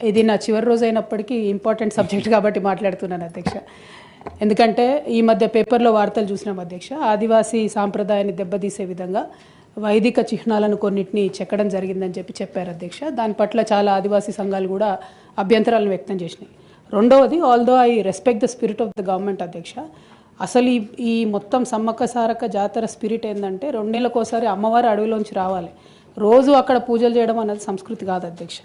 ఇది నా చివరి రోజు అయినప్పటికీ ఇంపార్టెంట్ సబ్జెక్ట్ కాబట్టి మాట్లాడుతున్నాను అధ్యక్ష. ఎందుకంటే ఈ మధ్య పేపర్లో వార్తలు చూసినాం అధ్యక్ష. ఆదివాసీ సాంప్రదాయాన్ని దెబ్బతీసే విధంగా వైదిక చిహ్నాలను కొన్నిటిని చెక్కడం జరిగిందని చెప్పి చెప్పారు అధ్యక్ష. దాని పట్ల చాలా ఆదివాసీ సంఘాలు కూడా అభ్యంతరాలను వ్యక్తం చేసినాయి. రెండవది although I respect the spirit of the government అధ్యక్ష అసలు ఈ ఈ మొత్తం సమ్మక్క సారక్క జాతర స్పిరిట్ ఏంటంటే రెండేళ్ళకోసారి అమ్మవారి అడవిలోంచి రావాలి. రోజు అక్కడ పూజలు చేయడం అన్నది సంస్కృతి కాదు అధ్యక్ష.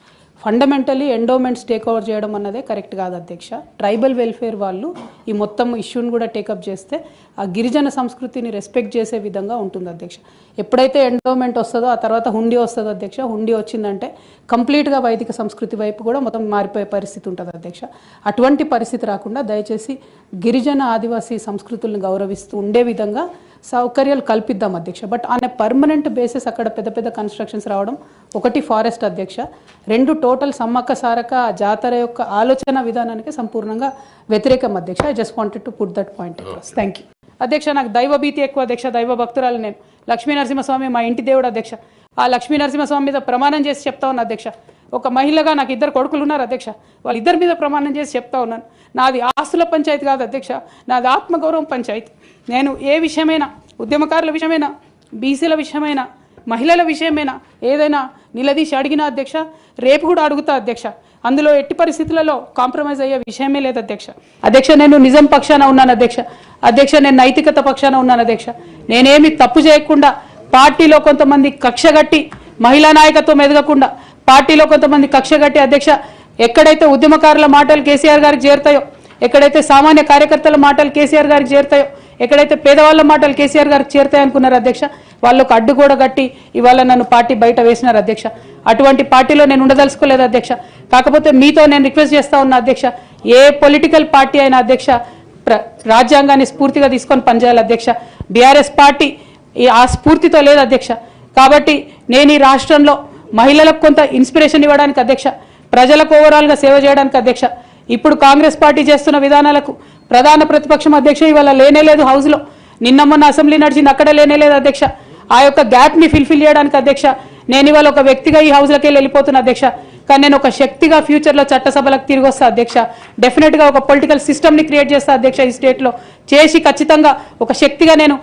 ఫండమెంటలీ ఎండోమెంట్స్ టేక్ ఓవర్ చేయడం అన్నదే కరెక్ట్ కాదు అధ్యక్ష. ట్రైబల్ వెల్ఫేర్ వాళ్ళు ఈ మొత్తం ఇష్యూని కూడా టేకప్ చేస్తే ఆ గిరిజన సంస్కృతిని రెస్పెక్ట్ చేసే విధంగా ఉంటుంది అధ్యక్ష. ఎప్పుడైతే ఎండోమెంట్ వస్తుందో ఆ తర్వాత హుండీ వస్తుందో అధ్యక్ష. హుండీ వచ్చిందంటే కంప్లీట్గా వైదిక సంస్కృతి వైపు కూడా మొత్తం మారిపోయే పరిస్థితి ఉంటుంది అధ్యక్ష. అటువంటి పరిస్థితి రాకుండా దయచేసి గిరిజన ఆదివాసీ సంస్కృతులను గౌరవిస్తూ ఉండే విధంగా సౌకర్యాలు కల్పిద్దాం అధ్యక్ష. బట్ ఆన్ పర్మనెంట్ బేసిస్ అక్కడ పెద్ద పెద్ద కన్స్ట్రక్షన్స్ రావడం ఒకటి ఫారెస్ట్ అధ్యక్ష. రెండు టోటల్ సమ్మక్క సారక ఆ జాతర యొక్క ఆలోచన విధానానికి సంపూర్ణంగా వ్యతిరేకం అధ్యక్ష. I just wanted to put that point across thank you అధ్యక్ష నాకు దైవ భీతి ఎక్కువ అధ్యక్ష. దైవ భక్తురాలు నేను. లక్ష్మీ నరసింహస్వామి మా ఇంటి దేవుడు అధ్యక్ష. ఆ లక్ష్మీ నరసింహస్వామి మీద ప్రమాణం చేసి చెప్తా ఉన్నా అధ్యక్ష. ఒక మహిళగా నాకు ఇద్దరు కొడుకులు ఉన్నారు అధ్యక్ష. వాళ్ళిద్దరి మీద ప్రమాణం చేసి చెప్తా ఉన్నాను. నాది ఆస్తుల పంచాయతీ కాదు అధ్యక్ష. నాది ఆత్మగౌరవం పంచాయతీ. నేను ఏ విషయమైనా ఉద్యమకారుల విషయమైనా బీసీల విషయమైనా మహిళల విషయమైనా ఏదైనా నిలదీసి అడిగినా అధ్యక్ష రేపు కూడా అడుగుతా అధ్యక్ష. అందులో ఎట్టి పరిస్థితులలో కాంప్రమైజ్ అయ్యే విషయమే లేదు అధ్యక్ష. అధ్యక్ష నేను నిజం పక్షాన ఉన్నాను అధ్యక్ష. అధ్యక్ష నేను నైతికత పక్షాన ఉన్నాను అధ్యక్ష. నేనేమి తప్పు చేయకుండా పార్టీలో కొంతమంది కక్షగట్టి మహిళా నాయకత్వం ఎదగకుండా పార్టీలో కొంతమంది కక్షగట్టి అధ్యక్ష ఎక్కడైతే ఉద్యమకారుల మాటలు కేసీఆర్ గారికి చేరుతాయో ఎక్కడైతే సామాన్య కార్యకర్తల మాటలు కేసీఆర్ గారికి చేరుతాయో ఎక్కడైతే పేదవాళ్ళ మాటలు కేసీఆర్ గారికి చేరుతాయి అనుకున్నారు అధ్యక్ష వాళ్ళకు అడ్డు కూడా కట్టి ఇవాళ నన్ను పార్టీ బయట వేసినారు అధ్యక్ష. అటువంటి పార్టీలో నేను ఉండదలుచుకోలేదు అధ్యక్ష. కాకపోతే మీతో నేను రిక్వెస్ట్ చేస్తా ఉన్నా అధ్యక్ష ఏ పొలిటికల్ పార్టీ అయినా అధ్యక్ష ప్ర- రాజ్యాంగాన్ని స్ఫూర్తిగా తీసుకొని పనిచేయాలి అధ్యక్ష. బీఆర్ఎస్ పార్టీ ఈ ఆ స్ఫూర్తితో లేదు అధ్యక్ష. కాబట్టి నేను ఈ రాష్ట్రంలో మహిళలకు కొంత ఇన్స్పిరేషన్ ఇవ్వడానికి అధ్యక్ష ప్రజలకు ఓవరాల్గా సేవ చేయడానికి అధ్యక్ష. ఇప్పుడు కాంగ్రెస్ పార్టీ చేస్తున్న విధానాలకు ప్రధాన ప్రతిపక్షం అధ్యక్ష ఇవాళ లేనే లేదు హౌస్లో నిన్న మొన్న అసెంబ్లీ నడిచింది అక్కడ లేనే లేదు అధ్యక్ష. ఆ యొక్క గ్యాప్ని ఫిల్ఫిల్ చేయడానికి అధ్యక్ష. నేను ఇవాళ ఒక వ్యక్తిగా ఈ హౌస్లోకి వెళ్ళి వెళ్ళిపోతున్నా అధ్యక్ష. కానీ నేను ఒక శక్తిగా ఫ్యూచర్లో చట్టసభలకు తిరిగి వస్తా అధ్యక్ష. డెఫినెట్గా ఒక పొలిటికల్ సిస్టమ్ని క్రియేట్ చేస్తా అధ్యక్ష ఈ స్టేట్లో చేసి ఖచ్చితంగా ఒక శక్తిగా నేను